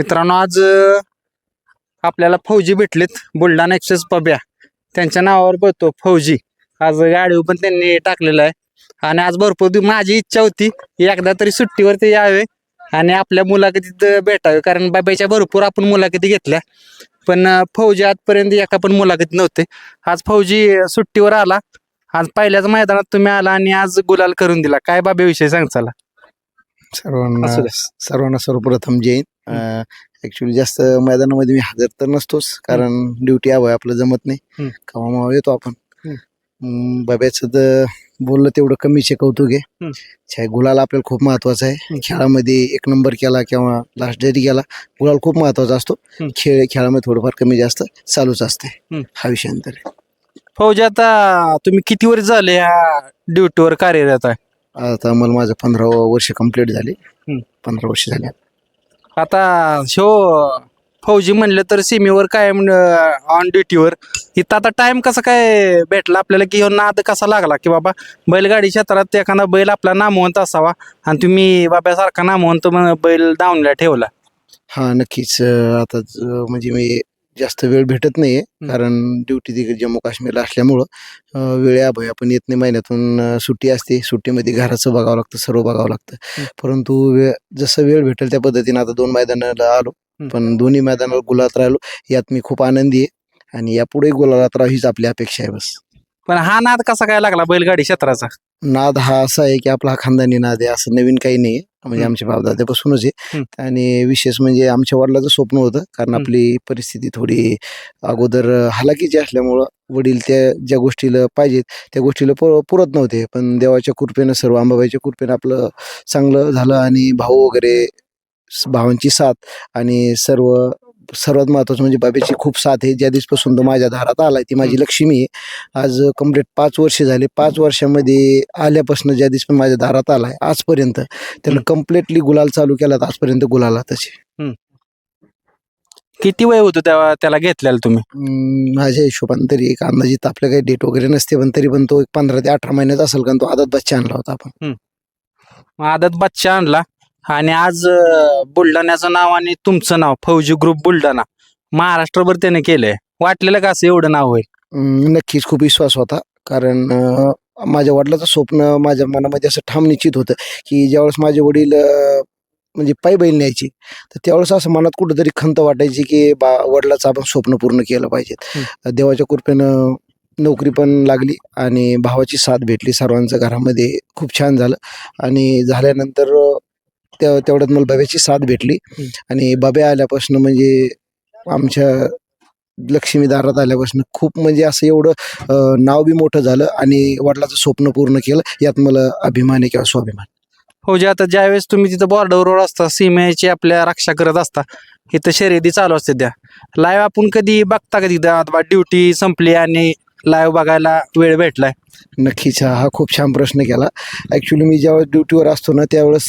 मित्रांनो आज आपल्याला फौजी भेटलेत. बुलढाणा एक्सेस पब्या. त्यांच्या नावावर बघतो फौजी. आज गाडीवर पण त्यांनी टाकलेलं आहे. आणि आज भरपूर माझी इच्छा होती एकदा तरी सुट्टीवरती यावे आणि आपल्या मुलाखतीत भेटावे. कारण बाबाच्या भरपूर आपण मुलाखती घेतल्या. पण फौजी आजपर्यंत एका पण मुलाखतीत नव्हते. आज फौजी सुट्टीवर आला. आज पहिल्याच मैदानात तुम्ही आला आणि आज गुलाल करून दिला. काय बाबेविषयी सांग चला सर्वांना. सर्वांना सर्वप्रथम जैन ऍक्च्युली जास्त मैदानामध्ये मी हजर तर नसतोच कारण ड्युटी हवं आपलं जमत नाही. कामामुळे येतो आपण बाब्याचं तर बोललं तेवढं कमीचे कौतुक आहे. छाय गुलाल आपल्याला खूप महत्त्वाचा आहे खेळामध्ये एक नंबर केला किंवा लास्ट जरी गेला गुलाल खूप महत्त्वाचा असतो. खेळ खेळामध्ये थोडंफार कमी जास्त चालूच असते. हा विषय अंतर आहे. फौजी आता तुम्ही किती वर्ष झाले ह्या ड्युटीवर कार्यरत आहे आता मला माझं पंधरा वर्ष कंप्लीट झाले. पंधरा वर्ष झाले आता शो फौजी म्हणलं तर सीमेवर काय ऑन ड्युटीवर इथं आता टाइम कसा काय भेटला आपल्याला? की नाद कसा लागला? की बाबा बैलगाडी क्षेत्रात एखादा बैल आपला नामवंत असावा आणि तुम्ही बाब्यासारखा नामवंत बैल दावणीला ठेवला? हा नक्कीच. आता म्हणजे मी जास्त वेळ भेटत नाहीये. कारण ड्युटी तिकडे जम्मू काश्मीरला असल्यामुळं अं, वेळेअभावी आपण येत नाही महिन्यातून सुट्टी असते. सुट्टीमध्ये घराचं बघावं लागतं सर्व बघावं लागतं. परंतु वेळ जसं वेळ भेटेल त्या पद्धतीने आता दोन मैदानाला आलो. पण दोन्ही मैदानाला गुलात राहिलो. यात मी खूप आनंदी आहे. आणि यापुढे गुलालात हीच आपली अपेक्षा आहे बस. पण हा नाद कसा काय लागला बैलगाडी क्षेत्राचा नाद हा असा आहे की आपला हा खानदानी नाद आहे असं नवीन काही नाही म्हणजे. आमच्या बापदाद्यापासूनच आहे. आणि विशेष म्हणजे आमच्या वडिलाचं स्वप्न होतं कारण. आपली परिस्थिती थोडी अगोदर हालाकीची असल्यामुळं वडील त्या ज्या गोष्टीला पाहिजेत त्या गोष्टीला पुरत नव्हते पण देवाच्या कृपेनं सर्व अंबाबाईच्या कृपेनं आपलं चांगलं झालं आणि भाऊ वगैरे भावांची साथ आणि सर्व सर्वात महत्वाचं म्हणजे बाबेची खूप साथ आहे. ज्या दिवसपासून तो माझ्या दारात आलाय ती माझी लक्ष्मी आहे. आज कंप्लीट पाच वर्ष झाले. पाच वर्षामध्ये आल्यापासून ज्या दिवस माझ्या दारात आलाय आजपर्यंत त्यानं कम्प्लिटली गुलाल चालू केला आजपर्यंत गुलाला तसे किती वय होतं तेव्हा त्याला घेतलेलं तुम्ही? माझ्या हिशोबाने तरी एक अंदाजित आपलं काही डेट वगैरे नसते पण तरी पण तो एक पंधरा ते अठरा महिन्यात असेल कारण तो आदत बच्चा आणला होता आपण. आदत बच्चा आणला. आणि आज अं, बुलढाण्याचं नाव आणि तुमचं नाव फौजी ग्रुप बुलढाणा. महाराष्ट्रभर त्याने केलंय. वाटलेलं का असं एवढं नाव होईल? अं, नक्कीच खूप विश्वास होता. कारण अं, माझ्या वडिलाचं स्वप्न माझ्या मनामध्ये असं ठाम निश्चित होतं की ज्यावेळेस माझे वडील अं, म्हणजे पायी बैल न्यायचे तर त्यावेळेस असं मनात कुठंतरी खंत वाटायची की बा वडिलाचं आपण स्वप्न पूर्ण केलं पाहिजे देवाच्या कृपेनं नोकरी पण लागली आणि भावाची साथ भेटली. सर्वांचं घरामध्ये खूप छान झालं. आणि झाल्यानंतर अं, त्या तेवढ्यात मला बाब्याची साथ भेटली. हं. आणि बाब्या आल्यापासून म्हणजे आमच्या लक्ष्मी दारात आल्यापासून खूप म्हणजे असं एवढं नाव बी मोठं झालं आणि वडिलाचं स्वप्न पूर्ण केलं. यात मला अभिमान आहे किंवा स्वाभिमान. फौजी आता ज्यावेळेस तुम्ही तिथं बॉर्डरवर असता सीमेची आपल्या रक्षा करत असता इथं शर्यती चालू असते त्या. लाईव्ह आपण कधी बघता कधी ड्युटी संपली आणि लाईव्ह बघायला वेळ भेटलाय. नक्कीच हा हा खूप छान प्रश्न केला. ॲक्च्युली मी ज्यावेळेस ड्युटीवर असतो ना त्यावेळेस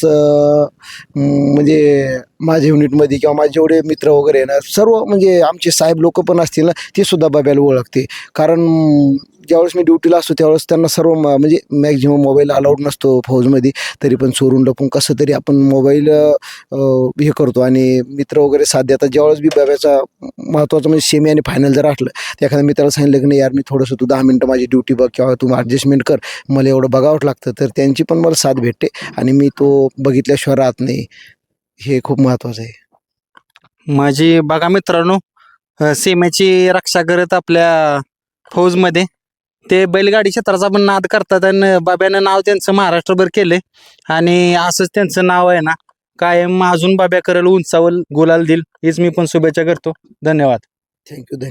म्हणजे माझ्या युनिटमध्ये किंवा माझे जेवढे मित्र वगैरे ना सर्व म्हणजे आमचे साहेब लोक पण असतील ना ते सुद्धा बाब्याला ओळखते. कारण ज्यावेळेस मी ड्युटीला असतो त्यावेळेस त्यांना सर्व म- म्हणजे मॅक्झिमम मोबाईल अलाउड नसतो फौजमध्ये तरी पण चोरून लपून कसं तरी आपण मोबाईल हे करतो. आणि मित्र वगैरे साथ देतात ज्यावेळेस बी बाब्याचा महत्त्वाचं म्हणजे सेमी आणि फायनल जर असलं तर एखाद्या मित्राला सांगितलं की नाही यार मी थोडंसं तू दहा मिनटं माझी ड्युटी बघ किंवा तू ॲडजस्टमेंट कर. मला एवढं बघावंच लागतं. तर त्यांची पण मला साथ भेटते. आणि मी तो बघितल्याशिवाय राहत नाही. हे खूप महत्त्वाचं आहे. माझी बघा मित्रांनो सीमेची रक्षा करत आपल्या फौजमध्ये ते बैलगाडी क्षेत्राचा पण नाद करतात आणि बाब्यानं नाव त्यांचं महाराष्ट्रभर केलंय. आणि असंच त्यांचं नाव आहे ना कायम अजून बाब्या करेल उंचावल गुलाल दिल हीच मी पण शुभेच्छा करतो. धन्यवाद. थँक्यू धन्यवाद.